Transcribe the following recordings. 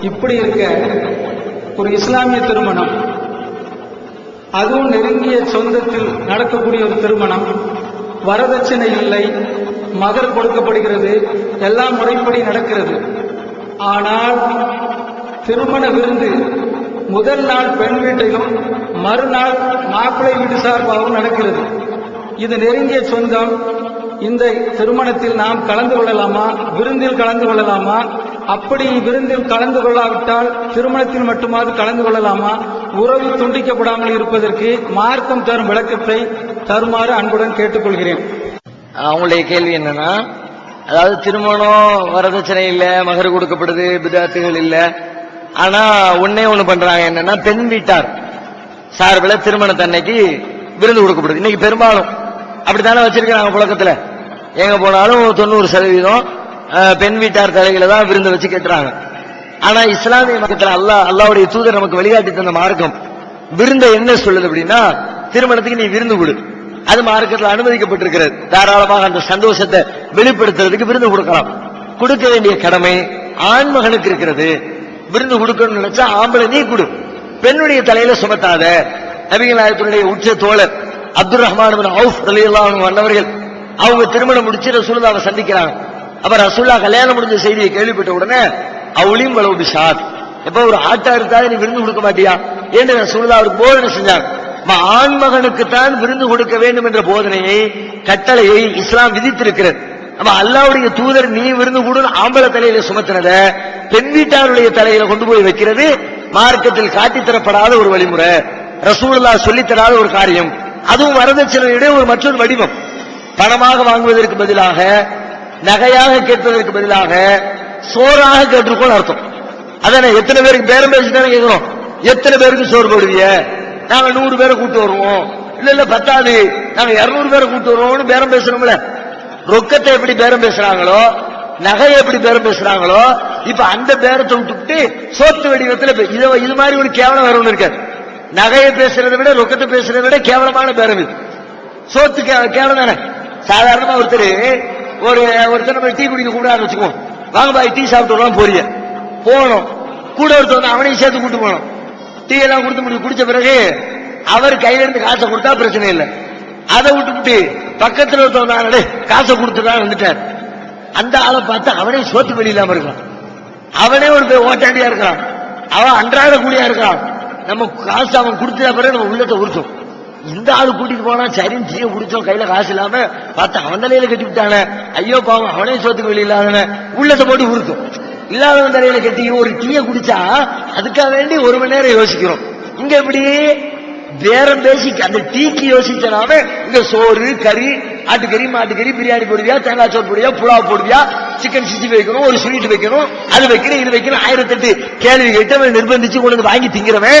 இப்படி இருக்க ஒரு இஸ்லாமிய திருமணம். அதுவும் நெருங்கிய சொந்தத்தில் நடக்கக்கூடிய ஒரு திருமணம். வரதட்சணை இல்லை மகர் கொடுக்கப்படுகிறது எல்லாம் முறைப்படி நடக்கிறது. ஆனால் திருமண விருந்து முதல் நாள் பெண் வீட்டிலும் மறுநாள் மாப்பிள்ளை வீடு சார்பாகவும் நடக்கிறது. இது நெருங்கிய சொந்தம். இந்த திருமணத்தில் நாம் கலந்து கொள்ளலாமா? விருந்தில் கலந்து கொள்ளலாமா? அப்படி விருந்தில் கலந்து கொள்ளாவிட்டால் திருமணத்தில் மட்டுமாவது கலந்து கொள்ளலாமா? உறவு துண்டிக்கப்படாமல் இருப்பதற்கு மார்க்கம் தரும் விளக்கத்தை தருமாறு அன்புடன் கேட்டுக்கொள்கிறேன். அவங்களுடைய கேள்வி என்னன்னா அதாவது திருமணம் வரதட்சணை இல்ல மகர் கொடுக்கப்படுது பிதாத்துகள் இல்ல ஆனா ஒன்னே ஒண்ணு பண்றாங்க என்னன்னா பெண் வீட்டார் சார்பில் திருமணத்தன்னைக்கு விருந்து கொடுக்கப்படுது. இன்னைக்கு பெரும்பாலும் அப்படித்தானே வச்சிருக்காங்க புழக்கத்துல. எங்க போனாலும் தொண்ணூறு சதவீதம் பெண் வீட்டார் தலைகளை தான் விருந்து வச்சு கேட்டுறாங்க ஆனா இஸ்லாமிய மக்கள் அல்லா அல்லாவுடைய தூதர் நமக்கு வழிகாட்டி தந்த மார்க்கம். விருந்த என்ன சொல்லுது அப்படின்னா திருமணத்துக்கு நீ விருந்து கொடு. அது மார்க்கத்தில் அனுமதிக்கப்பட்டிருக்கிறது. தாராளமாக அந்த சந்தோஷத்தை வெளிப்படுத்துறதுக்கு விருந்து கொடுக்கலாம். கொடுக்க வேண்டிய கடமை ஆண் மகனுக்கு இருக்கிறது. விருந்து கொடுக்கணும்னு நினைச்சா ஆம்பளை நீ கொடு. பெண்ணுடைய தலையில சுமத்தாத நபிகளாயத்தினுடைய உச்ச தோழர் அப்துல் ரஹ்மான் அவுஃப் அலி அன்ஹு அன்னவர்கள் அவங்க திருமணம் முடிச்சு ரசூலுல்லாவை சந்திக்கிறாங்க. அப்ப ரசூல்லா கல்யாணம் முடிஞ்ச செய்தியை கேள்விப்பட்ட உடனே அவளையும் வளவு பிஷாத் எப்ப ஒரு ஆட்டா இருந்தாலும் நீ விருந்து கொடுக்க மாட்டியா? என்று ரசுல்லா அவருக்கு போதனை செஞ்சாங்க. ஆண்மகனுக்கு தான் விருந்து கொடுக்க வேண்டும் என்ற போதனையை கட்டளையை இஸ்லாம் விதித்திருக்கிறது. நம்ம அல்லாவுடைய தூதர் நீ விருந்து கூட ஆம்பளை தலையில சுமத்தினத பெண் வீட்டாருடைய தலையில கொண்டு போய் வைக்கிறது மார்க்கத்தில் காட்டித்தரப்படாத ஒரு வழிமுறை. ரசூலா சொல்லித்தராத ஒரு காரியம். அதுவும் வரதட்சணையுடைய ஒரு மற்றொரு வடிவம். பணமாக வாங்குவதற்கு பதிலாக நகையாக கேட்பதற்கு பதிலாக சோறாக கேட்டிருக்கோம் அர்த்தம். அதானே எத்தனை பேருக்கு பேரம் பேசிட்டானே கேட்கிறோம். எத்தனை பேருக்கு சோறு போடுவீங்க நாங்க நூறு பேரை கூட்டு வருவோம். இல்ல இல்ல பத்தாது. நாங்க இருநூறு பேரை கூட்டு வருவோம்னு பேரம் பேசுறோம்ல. ரொக்கத்தை எப்படி பேரம் பேசுறாங்களோ நகையை எப்படி பேரம் பேசுறாங்களோ இப்ப அந்த பேரத்தை விட்டுவிட்டு சோத்து வடிவத்துல இது இது மாதிரி ஒரு கேவலம் வரும்னு ஒண்ணு இருக்காது நகையை பேசுறதை விட ரொக்கத்தை பேசுறதை விட கேவலமான பேரம் இது. சோத்து கே- கேவலம் தானே? சாதாரணமா ஒருத்தர் ஒரு ஒருத்தர் நம்ம டீ குடிக்க கூடாதுன்னு வச்சுக்குவோம் வாங்க பாய் டீ சாப்பிட்டு வரலாம் போறீங்க. போனோம் கூட ஒருத்தர் வந்து அவனையும் சேர்த்து கூட்டு போனோம் டீ எல்லாம் கொடுத்து முடிச்சு குடிச்ச பிறகு அவர் கையில இருந்து காசை கொடுத்தா பிரச்சனை இல்லை. அதை விட்டுவிட்டு பக்கத்துல ஒருத்தவன் காசை கொடுத்துதான் வந்துட்டார். அந்த ஆளை பார்த்து அவனே சோத்து வெளி இல்லாம இருக்கான். அவனே ஒரு பே- ஓட்டாண்டியா இருக்கான். அவன் அன்றாட கூலியா இருக்கான். நம்ம காசு அவன் கொடுத்த பிறகு நம்ம உள்ளத்தை உறுத்தும் இந்த ஆளு கூட்டிட்டு போனா சரின்னு தீய குடிச்சோம் கையில காசு இல்லாம பார்த்து அவன் தலையில கட்டி விட்டானே. ஐயோ பாவம் அவனே சோத்துக்கு வெளி உள்ளத்தை போட்டு உருத்தும் இல்லாதவன் தலையில கட்டி ஒரு டீயை குடிச்சா அதுக்காக வேண்டி ஒரு மணி நேரம் யோசிக்கிறோம். இங்க எப்படி? பேரம் பேசி அந்த டீக்கு யோசிச்சனால இங்க சோறு கறி ஆட்டுக்கறி மாட்டுக்கறி பிரியாணி போடுவியா தேங்காய் சோறு போடுவியா புலாவ் போடுவியா சிக்கன் சிக்ஸ்டி வைக்கணும் ஒரு ஸ்வீட் வைக்கணும் அது வைக்கணும் இது வைக்கணும் ஆயிரத்தெட்டு கேள்வி கேட்டு அவன் நிர்பந்திச்சு கொண்டு வாங்கி திங்கிறவன்.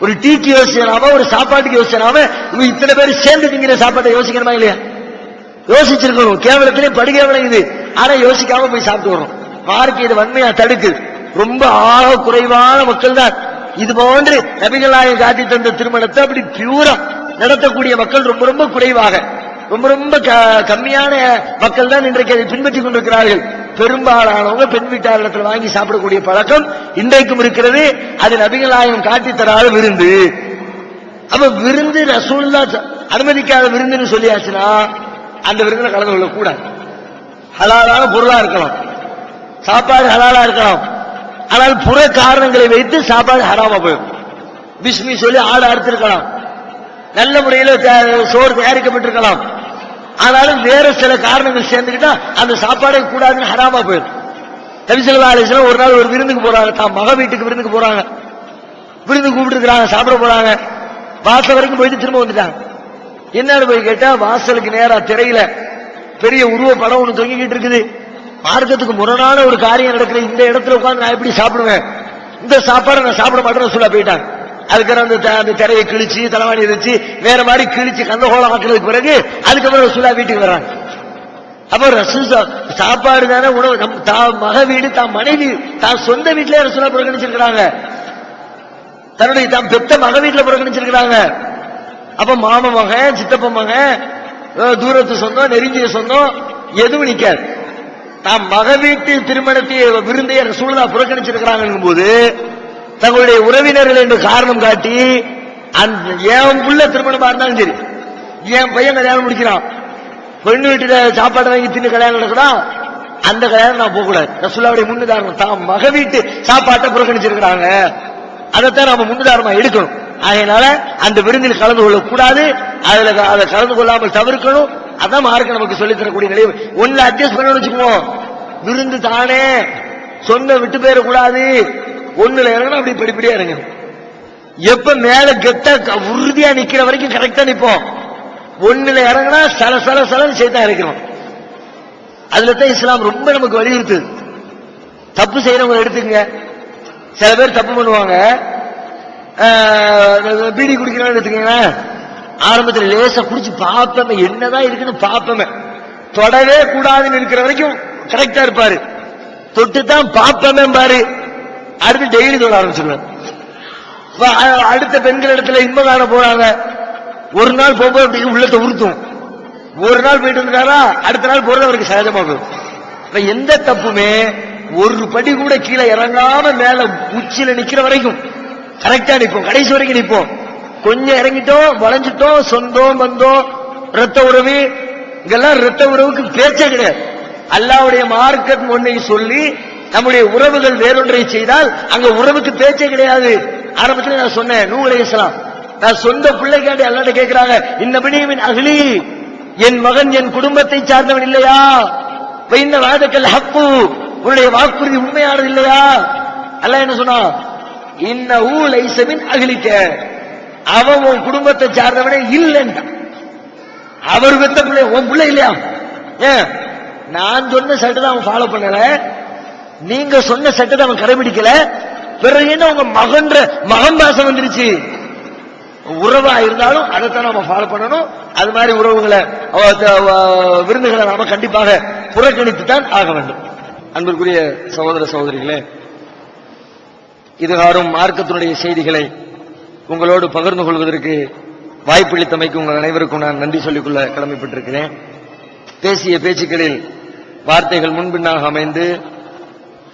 ஒரு டீக்கு யோசிச்சனாம ஒரு சாப்பாட்டுக்கு யோசிச்சனாம இவங்க இத்தனை பேர் சேர்ந்து திங்கிற சாப்பாட்டை யோசிக்கணுமா இல்லையா? யோசிச்சிருக்கணும். கேவலத்திலே படுகேவலம் இது ஆனா யோசிக்காம போய் சாப்பிட்டு வரோம் மார்க்கு இது வன்மையா தடுக்குது ரொம்ப ஆழ குறைவான மக்கள் தான் இது போன்று நபிகளாயம் காட்டி தந்த திருமணத்தை அப்படி பியூரா நடத்தக்கூடிய மக்கள் ரொம்ப ரொம்ப குறைவாக. ரொம்ப ரொம்ப க- கம்மியான மக்கள் தான் இன்றைக்கு அதை பின்பற்றிக் கொண்டிருக்கிறார்கள். பெரும்பாலானவங்க பெண் வீட்டாரிடத்தில் வாங்கி சாப்பிடக்கூடிய பழக்கம் இன்றைக்கும் இருக்கிறது. அது நபிகளாயம் காட்டி தராத விருந்து. அப்ப விருந்து ரசூல்லா அனுமதிக்காத விருந்துன்னு சொல்லியாச்சுன்னா அந்த விருந்தில் கலந்து கொள்ள கூடாது ஹலாலான பொருளா இருக்கலாம். சாப்பாடு ஹலாலா இருக்கலாம். ஆனால் புற காரணங்களை வைத்து சாப்பாடு ஹராமா போயிடும். பிஸ்மி சொல்லி ஆடு அறுத்திருக்கலாம். நல்ல முறையில் சோறு தயாரிக்கப்பட்டிருக்கலாம். ஆனாலும் வேற சில காரணங்கள் சேர்ந்துக்கிட்டா அந்த சாப்பாடே கூடாதுன்னு ஹராமா போயிடும். நபிசல்லா அலிஸ்லாம் ஒரு நாள் ஒரு விருந்துக்கு போறாங்க. தான் மக வீட்டுக்கு விருந்துக்கு போறாங்க. விருந்து கூப்பிட்டுருக்காங்க சாப்பிட போறாங்க. வாசல் வரைக்கும் போயிட்டு திரும்ப வந்துட்டாங்க. என்னன்னு போய் கேட்டா வாசலுக்கு நேரா திரையில பெரிய உருவ படம் ஒண்ணு தொங்கிக்கிட்டு இருக்குது. மார்க்கத்துக்கு முரணான ஒரு காரியம் நடக்கிற இந்த இடத்துல உட்காந்து நான் எப்படி சாப்பிடுவேன்? இந்த சாப்பாடை நான் சாப்பிட மாட்டேன்னு சொல்ல போயிட்டாங்க. அதுக்கப்புறம் அந்த த- அந்த திரையை கிழிச்சு தலைவாணி வச்சு வேற மாதிரி கிழிச்சு கந்தகோலம் ஆக்குறதுக்கு பிறகு அதுக்கப்புறம் ரசூலா வீட்டுக்கு வர்றாங்க. அப்ப ரசூ சா- சாப்பாடு தானே உணவு. நம் தான் மக வீடு தான் மனைவி தான் சொந்த வீட்டிலே ரசூலா புறக்கணிச்சிருக்கிறாங்க. தன்னுடைய தான் பெத்த மக வீட்டில் புறக்கணிச்சிருக்கிறாங்க. அப்ப மாம மகன் சித்தப்ப மகன் தூரத்து சொந்தம் நெருங்கிய சொந்தம் எதுவும் நிக்காது. தாம் மக வீட்டு திருமணத்தை விருந்தைய ரசூலா புறக்கணிச்சிருக்கிறாங்க போது தங்களுடைய உறவினர்கள் என்று காரணம் காட்டி அந்த என் புள்ள திருமணமா இருந்தாலும் சரி என் பையன் கல்யாணம் முடிக்கிறான். பெண்ணு வீட்டுல சாப்பாடு வாங்கி தின்னு கல்யாணம் நடக்குதா? அந்த கல்யாணம் நான் போக கூடாது ரசூல்லாவுடைய முன்னுதாரணம் தாம் மக வீட்டு சாப்பாட்டை புறக்கணிச்சிருக்கிறாங்க. அதைத்தான் நாம முன்னுதாரணமா எடுக்கணும். அதனால அந்த விருந்தில் கலந்து கொள்ள கூடாது அதுல அதை கலந்து கொள்ளாமல் தவிர்க்கணும். அதான் மார்க்க நமக்கு சொல்லி தரக்கூடிய நிலை ஒன்னு அட்ஜஸ்ட் பண்ண வச்சுக்குவோம் விருந்து தானே. சொன்ன விட்டு போயிடக்கூடாது. ஒண்ணுல இறங்கணும் அப்படி படிப்படியா இறங்கணும் எப்ப மேல கெட்ட உறுதியா நிக்கிற வரைக்கும் கரெக்டா நிப்போம். ஒண்ணுல இறங்கினா சல சல சலன்னு சேர்த்தா இறக்கிறோம். அதுல தான் இஸ்லாம் ரொம்ப நமக்கு வலியுறுத்துது தப்பு செய்யறவங்க எடுத்துங்க சில பேர் தப்பு பண்ணுவாங்க. ஆஹ், பீடி குடிக்கிறான்னு எடுத்துக்கீங்கன்னா ஆரம்பத்துல லேசா குடிச்சு பார்ப்பமே என்னதான் இருக்குன்னு பார்ப்பமே தொடவே கூடாதுன்னு இருக்கிற வரைக்கும் கரெக்டா இருப்பாரு. தொட்டு தான் பார்ப்பமே பாரு. அடுத்து டெய்லி சொல்ல ஆரம்பிச்சிருவேன். அடுத்த பெண்கள் இடத்துல இன்பம் காண போறாங்க. ஒரு நாள் போகும்போது அப்படி உள்ளத்தை உறுத்தும் ஒரு நாள் போயிட்டு இருந்தாரா அடுத்த நாள் போறது அவருக்கு சகஜமாகும் எந்த தப்புமே ஒரு படி கூட கீழே இறங்காம மேல உச்சியில நிக்கிற வரைக்கும் கரெக்டா நிற்போம். கடைசி வரைக்கும் நிற்போம். கொஞ்சம் இறங்கிட்டோம் வளைஞ்சிட்டோம் சொந்தம் வந்தோம் ரத்த உறவு. இங்கெல்லாம் ரத்த உறவுக்கு பேச்சே கிடையாது. அல்லாவுடைய மார்க்கம் ஒன்னை சொல்லி நம்முடைய உறவுகள் வேறொன்றை செய்தால் அங்க உறவுக்கு பேச்சே கிடையாது. ஆரம்பத்தில் நான் சொன்னேன் நூ இஸ்லாம் நான் சொந்த பிள்ளைக்காண்டி அல்லாட்ட கேட்கிறாங்க இந்த பிணியமின் அகிலி என் மகன் என் குடும்பத்தை சார்ந்தவன் இல்லையா? இந்த வாதக்கல் ஹக்கு. உன்னுடைய வாக்குறுதி உண்மையானது இல்லையா? அல்ல என்ன சொன்னா இன்ன ஊ லைசமின் அகிலிக்க அவன் உன் குடும்பத்தை சார்ந்தவனே இல்லைன்றான் அவர் பெத்த பிள்ளை உன் பிள்ளை இல்லையா? ஏன்? நான் சொன்ன சட்டத்தை அவன் ஃபாலோ பண்ணல. நீங்க சொன்ன சட்டத்தை அவன் கடைபிடிக்கல. பிறகு என்ன உங்க மகன்ற மகன் பாசம் வந்துருச்சு? உறவா இருந்தாலும் அதைத்தான் நம்ம ஃபாலோ பண்ணணும். அது மாதிரி உறவுகளை விருந்துகளை நாம கண்டிப்பாக புறக்கணித்து தான் ஆக வேண்டும். அன்பிற்குரிய சகோதர சகோதரிகளே இதுகாரும் மார்க்கத்தினுடைய செய்திகளை உங்களோடு பகிர்ந்து கொள்வதற்கு வாய்ப்பளித்தமைக்கு உங்கள் அனைவருக்கும் நான் நன்றி சொல்லிக்கொள்ள கடமைப்பட்டிருக்கிறேன். பேசிய பேச்சுக்களில் வார்த்தைகள் முன்பின்னாக அமைந்து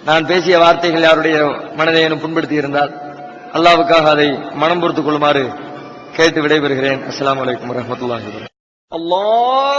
நான் பேசிய வார்த்தைகள் யாருடைய மனதை புண்படுத்தி இருந்தால் அல்லாவுக்காக அதை மனம் பொறுத்துக் கொள்ளுமாறு கேட்டு விடைபெறுகிறேன். அஸ்லாம் வலைக்கம் வரமத்துல அல்லா